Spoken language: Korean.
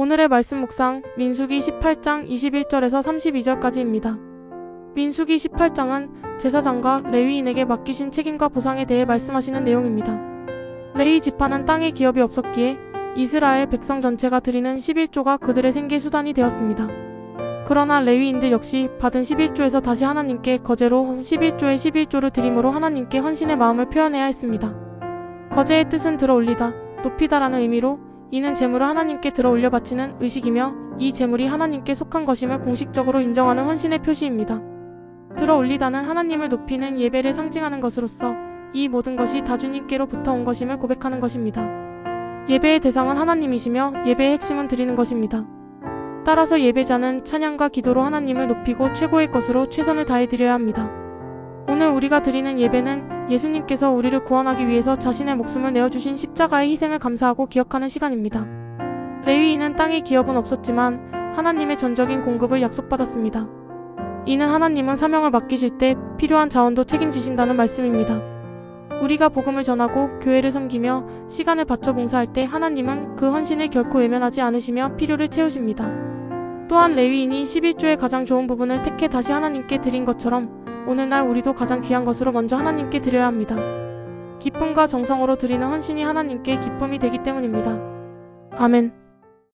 오늘의 말씀 묵상 민수기 18장 21절에서 32절까지입니다. 민수기 18장은 제사장과 레위인에게 맡기신 책임과 보상에 대해 말씀하시는 내용입니다. 레위 지파는 땅에 기업이 없었기에 이스라엘 백성 전체가 드리는 11조가 그들의 생계 수단이 되었습니다. 그러나 레위인들 역시 받은 11조에서 다시 하나님께 거제로 11조의 11조를 드림으로 하나님께 헌신의 마음을 표현해야 했습니다. 거제의 뜻은 들어 올리다, 높이다라는 의미로 이는 재물을 하나님께 들어 올려 바치는 의식이며 이 재물이 하나님께 속한 것임을 공식적으로 인정하는 헌신의 표시입니다. 들어 올리다는 하나님을 높이는 예배를 상징하는 것으로서 이 모든 것이 다 주님께로부터 온 것임을 고백하는 것입니다. 예배의 대상은 하나님이시며 예배의 핵심은 드리는 것입니다. 따라서 예배자는 찬양과 기도로 하나님을 높이고 최고의 것으로 최선을 다해 드려야 합니다. 오늘 우리가 드리는 예배는 예수님께서 우리를 구원하기 위해서 자신의 목숨을 내어주신 십자가의 희생을 감사하고 기억하는 시간입니다. 레위인은 땅의 기업은 없었지만 하나님의 전적인 공급을 약속받았습니다. 이는 하나님은 사명을 맡기실 때 필요한 자원도 책임지신다는 말씀입니다. 우리가 복음을 전하고 교회를 섬기며 시간을 바쳐 봉사할 때 하나님은 그 헌신을 결코 외면하지 않으시며 필요를 채우십니다. 또한 레위인이 11조의 가장 좋은 부분을 택해 다시 하나님께 드린 것처럼 오늘날 우리도 가장 귀한 것으로 먼저 하나님께 드려야 합니다. 기쁨과 정성으로 드리는 헌신이 하나님께 기쁨이 되기 때문입니다. 아멘.